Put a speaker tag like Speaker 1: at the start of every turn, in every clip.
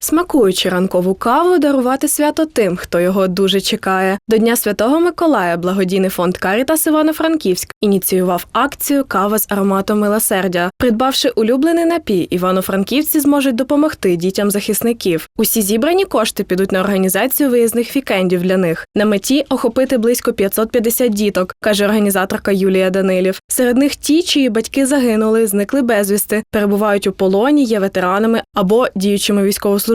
Speaker 1: Смакуючи ранкову каву, дарувати свято тим, хто його дуже чекає. До Дня Святого Миколая благодійний фонд Карітас Івано-Франківськ ініціював акцію Кава з ароматом милосердя. Придбавши улюблений напій, івано-франківці зможуть допомогти дітям захисників. Усі зібрані кошти підуть на організацію виїзних вікендів для них. На меті охопити близько 550 діток, каже організаторка Юлія Данилів. Серед них ті, чиї батьки загинули, зникли безвісти, перебувають у полоні, є ветеранами або діючими військовослужбовцями.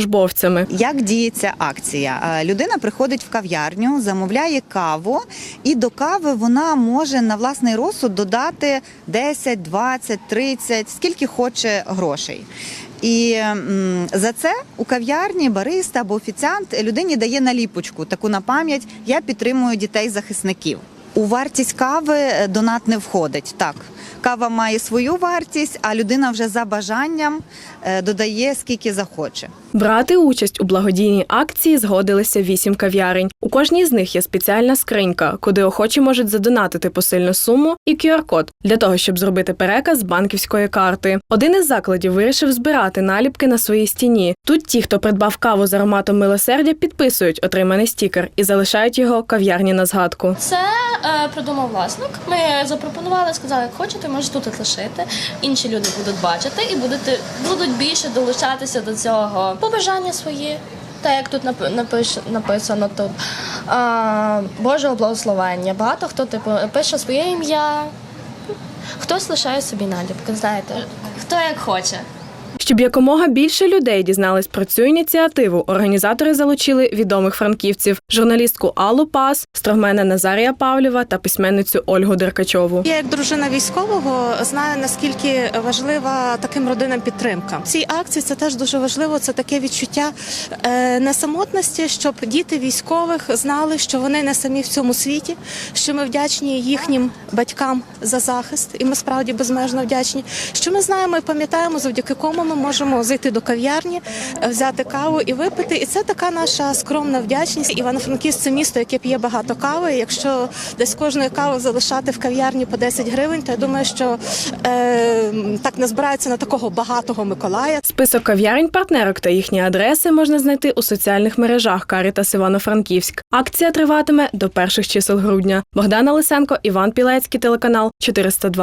Speaker 2: Як діється акція? Е, Людина приходить в кав'ярню, замовляє каву, і до кави вона може на власний розсуд додати 10, 20, 30, скільки хоче грошей. І за це у кав'ярні бариста або офіціант людині дає наліпочку, таку на пам'ять Я підтримую дітей захисників. У вартість кави е, донат не входить. Так, кава має свою вартість, а людина вже за бажанням е, додає скільки захоче.
Speaker 1: Брати участь у благодійній акції згодилися вісім кав'ярень. У кожній з них є спеціальна скринька, куди охочі можуть задонатити посильну суму і QR-код для того, щоб зробити переказ з банківської карти. Один із закладів вирішив збирати наліпки на своїй стіні. Тут ті, хто придбав каву з ароматом милосердя, підписують отриманий стікер і залишають його кав'ярні на згадку.
Speaker 3: Це е, придумав власник. Ми запропонували, сказали, як хочете, можете тут лишити. Інші люди будуть бачити і будете будуть більше долучатися до цього. Побажання свої. Так як тут напиш, написано тут а, Божого благословення. Багато хто типу пише своє ім'я, хтось лишає собі наліпки. Знаєте, хто як хоче.
Speaker 1: Щоб якомога більше людей дізнались про цю ініціативу, організатори залучили відомих франківців: журналістку Аллу Пас, строгмена Назарія Павлєва та письменницю Ольгу Деркачову.
Speaker 4: Я як дружина військового знаю наскільки важлива таким родинам підтримка. Цій акції це теж дуже важливо. Це таке відчуття е, несамотності, щоб діти військових знали, що вони не самі в цьому світі, що ми вдячні їхнім батькам за захист, і ми справді безмежно вдячні. Що ми знаємо і пам'ятаємо, завдяки кому ми можемо зайти до кав'ярні, е, взяти каву і випити. І це така наша скромна вдячність. Івано-Франківськ це місто, яке п'є багато кави. Якщо десь кожної кави залишати в кав'ярні по 10 гривень, то я думаю, що е, так не збирається на такого багатого Миколая.
Speaker 1: Список кав'ярень партнерок та їхні адреси можна знайти у соціальних мережах Карітас Івано-Франківськ. Акція триватиме до перших чисел грудня. Богдана Лисенко, Іван Пілецький, телеканал 402.